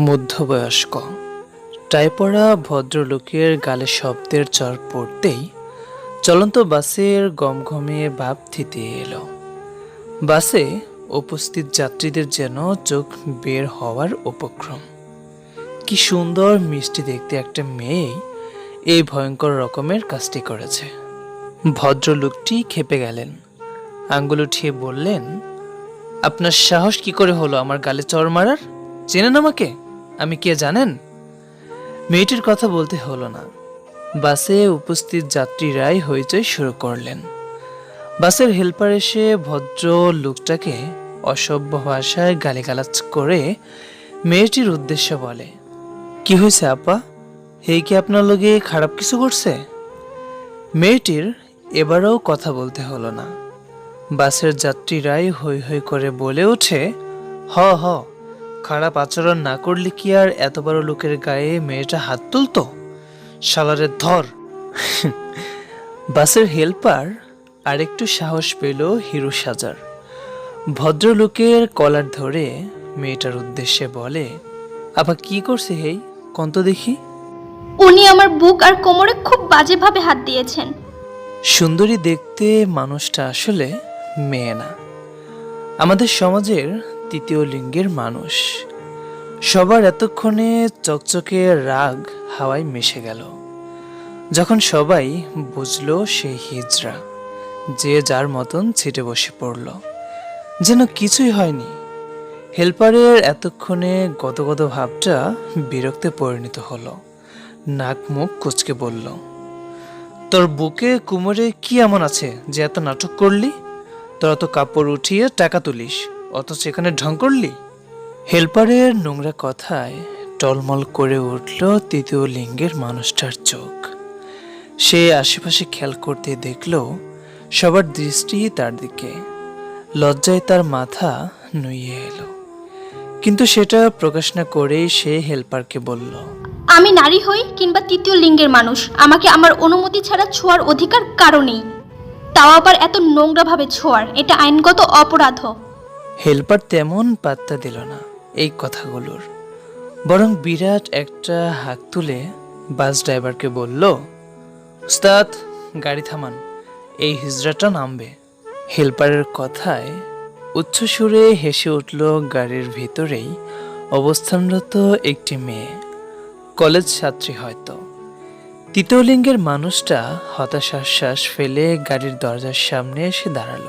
মধ্যবয়স্ক। টাইপরা ভদ্রলোকের গালে শব্দের চর পড়তেই চলন্ত বাসের গমঘমে ভাব থিতে এলো। বাসে উপস্থিত যাত্রীদের যেন চোখ বের হওয়ার উপক্রম। কি সুন্দর মিষ্টি দেখতে একটা মেয়ে এই ভয়ঙ্কর রকমের কাজটি করেছে। ভদ্রলোকটি খেপে গেলেন। আঙ্গুল উঠিয়ে বললেন, আপনার সাহস কি করে হলো আমার গালে চর মারার? চেনেন আমাকে? আমি কে জানেন? মেয়েটির কথা বলতে হলো না। বাসে উপস্থিত যাত্রীরাই হইচই শুরু করলেন। বাসের হেল্পার এসে ভদ্র লোকটাকে অসভ্য ভাষায় গালিগালাজ করে মেয়েটির উদ্দেশ্যে বলে, কি হয়েছে আপা? হে কি আপনার লোকে খারাপ কিছু করছে মেয়েটির এবারেও কথা বলতে হলো না। বাসের যাত্রীরাই হৈ হৈ করে বলে ওঠে হ হ খারাপ আচরণ না করলে কি আর এত বড় লোকের গায়ে মেয়েটা হাত তুলতো? শালারে ধর! বাসের হেল্পার আরেকটু সাহস পেল হিরো সাজার। ভদ্রলোকের কলার ধরে মেয়েটার উদ্দেশ্যে বলে আপা কি করছে হেই? কন্ত দেখি। উনি আমার বুক আর কোমরে খুব বাজেভাবে হাত দিয়েছেন। সুন্দরী দেখতে মানুষটা আসলে মেয়ে না। আমাদের সমাজের তৃতীয় লিঙ্গের মানুষ। সবার এতক্ষণে চকচকে রাগ হাওয়ায় মিশে গেল। যখন সবাই বুঝলো সে হিজড়া, যে যার মতন ছিটে বসে পড়ল। যেন কিছুই হয়নি। হেল্পারের এতক্ষণে গদগদ ভাবটা বিরক্তে পরিণত হলো। নাক মুখ কুচকে বলল, তোর বুকে কুমোরে কি এমন আছে যে এত নাটক করলি? তোরা তো কাপড় উঠিয়ে টাকা তুলিস, অথচ এখানে ঢং করলি? হেল্পারের নোংরা কথায় টলমল করে উঠল তৃতীয় লিঙ্গের মানুষটার চোখ। সে আশেপাশে খেয়াল করতে দেখল, সবার দৃষ্টি তার দিকে। লজ্জায় তার মাথা নুইয়ে এলো। কিন্তু সেটা প্রকাশ না করেই সে হেল্পারকে বলল, আমি নারী হই কিংবা তৃতীয় লিঙ্গের মানুষ, আমাকে আমার অনুমতি ছাড়া ছোঁয়ার অধিকার কারও নেই। তাও আবার এত নোংরাভাবে ছোঁয়ার, এটা আইনগত অপরাধ। হেল্পার তেমন পাত্তা দিল না এই কথাগুলোর। বরং বিরাট একটা হাত তুলে বাস ড্রাইভারকে বলল, উস্তাদ, গাড়ি থামান, এই হিজড়াটা নামবে। হেল্পারের কথায় উচ্চ সুরে হেসে উঠল গাড়ির ভিতরেই অবস্থানরত একটি মেয়ে। কলেজ ছাত্রী হয়তো। তৃতীয় লিঙ্গের মানুষটা হতাশার শ্বাস ফেলে গাড়ির দরজার সামনে এসে দাঁড়াল।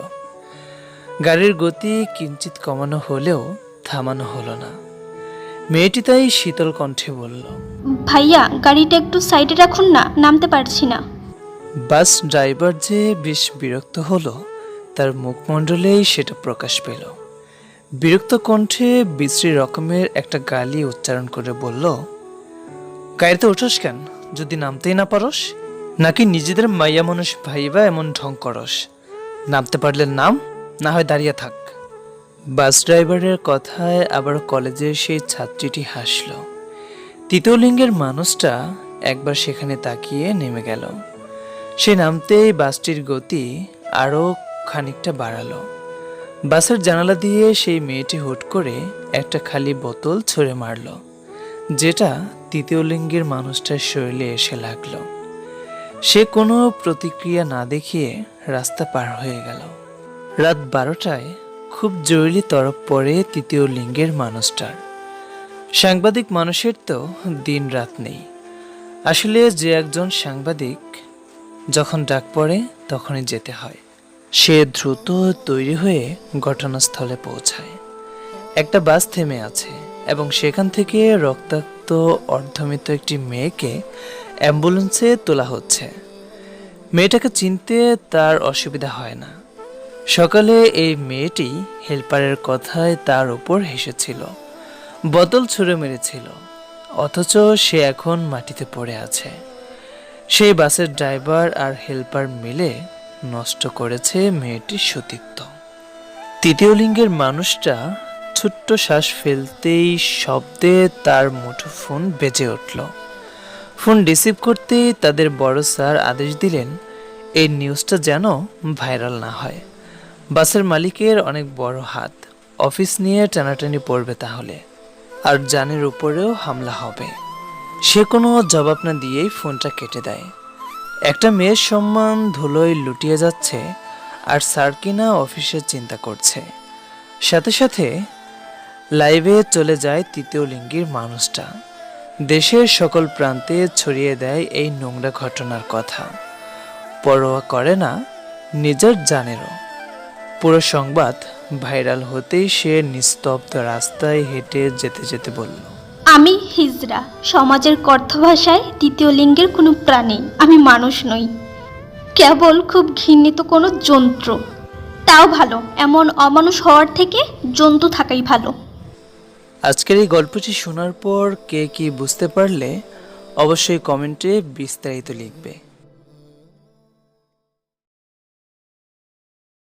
গাড়ির গতি কিঞ্চিত কমানো হলেও থামানো হলো না। মেয়েটি তাই শীতল কণ্ঠে বলল ভাইয়া গাড়িটা একটু সাইডে রাখুন না নামতে পারছি না। বাস ড্রাইভার যে বেশ বিরক্ত হলো তার মুখমণ্ডলেই সেটা প্রকাশ পেল। বিরক্ত কণ্ঠে বিশ্রী রকমের একটা গালি উচ্চারণ করে বলল গাড়িতে ওঠস কেন? যদি নামতেই না পারস, নাকি নিজেদের মাইয়া মানুষ ভাইবা এমন ঢং করস? নামতে পারলে নাম, না হয় দাঁড়িয়ে থাক। বাস ড্রাইভারের কথায় আবার কলেজের সেই ছাত্রীটি হাসল। তৃতীয় লিঙ্গের মানুষটা একবার সেখানে তাকিয়ে নেমে গেল। সে নামতেই বাসটির গতি আরও খানিকটা বাড়ালো। বাসের জানালা দিয়ে সেই মেয়েটি হুট করে একটা খালি বোতল ছুঁড়ে মারল। যেটা তৃতীয় লিঙ্গের মানুষটার শরীরে এসে লাগল। সে কোনো প্রতিক্রিয়া না দেখিয়ে রাস্তা পার হয়ে গেল। রাত বারোটায় খুব জরুরি তরফ পড়ে তৃতীয় লিঙ্গের মানুষটার। সাংবাদিক মানুষের তো দিন রাত নেই। আসলে যে একজন সাংবাদিক যখন ডাক পড়ে, তখনই যেতে হয়। সে দ্রুত তৈরি হয়ে ঘটনাস্থলে পৌঁছায়। একটা বাস থেমে আছে। এবং সেখান থেকে রক্তাক্ত অর্ধমিত একটি মেয়েকে অ্যাম্বুলেন্সে তোলা হচ্ছে। মেয়েটাকে চিনতে তার অসুবিধা হয় না। সকালে এই মেয়েটি হেল্পারের কথায় তার উপর হেসেছিল। বোতল ছুঁড়ে মেরেছিল, অথচ সে এখন মাটিতে পড়ে আছে। সেই বাসের ড্রাইভার আর হেল্পার মিলে নষ্ট করেছে মেয়েটির সতীত্ব। তৃতীয় লিঙ্গের মানুষটা ছোট্ট শ্বাস ফেলতেই শব্দে তার মুঠো ফোন বেজে উঠল। ফোন রিসিভ করতেই তাদের বড় স্যার আদেশ দিলেন, এই নিউজটা যেন ভাইরাল না হয়। বাসের মালিকের অনেক বড় হাত। অফিস নিয়ে টানাটানি পড়বে তাহলে। আর জানের উপরেও হামলা হবে। সে কোনো জবাব না দিয়েই ফোনটা কেটে দেয়। একটা মেয়ের সম্মান ধুলোয় লুটিয়ে যাচ্ছে, আর স্যার কিনা অফিসের চিন্তা করছে। সাথে সাথে লাইভে চলে যায় তৃতীয় লিঙ্গের মানুষটা। দেশের সকল প্রান্তে ছড়িয়ে দেয় এই নোংরা ঘটনার কথা। পরোয়া করে না, নিজের জানেরও। পুরো সংবাদ ভাইরাল হতেই সে নিস্তব্ধ রাস্তায় হেঁটে যেতে যেতে বলল, আমি হিজরা, সমাজের কথ্য ভাষায় তৃতীয় লিঙ্গের কোনো প্রাণী। আমি মানুষ নই। কেবল খুব ঘৃণিত কোনো যন্ত্র। তাও ভালো, এমন অমানুষ হওয়ার থেকে জন্তু থাকাই ভালো। আজকের এই গল্পটি শোনার পর কে কি বুঝতে পারলে অবশ্যই কমেন্টে বিস্তারিত লিখবে।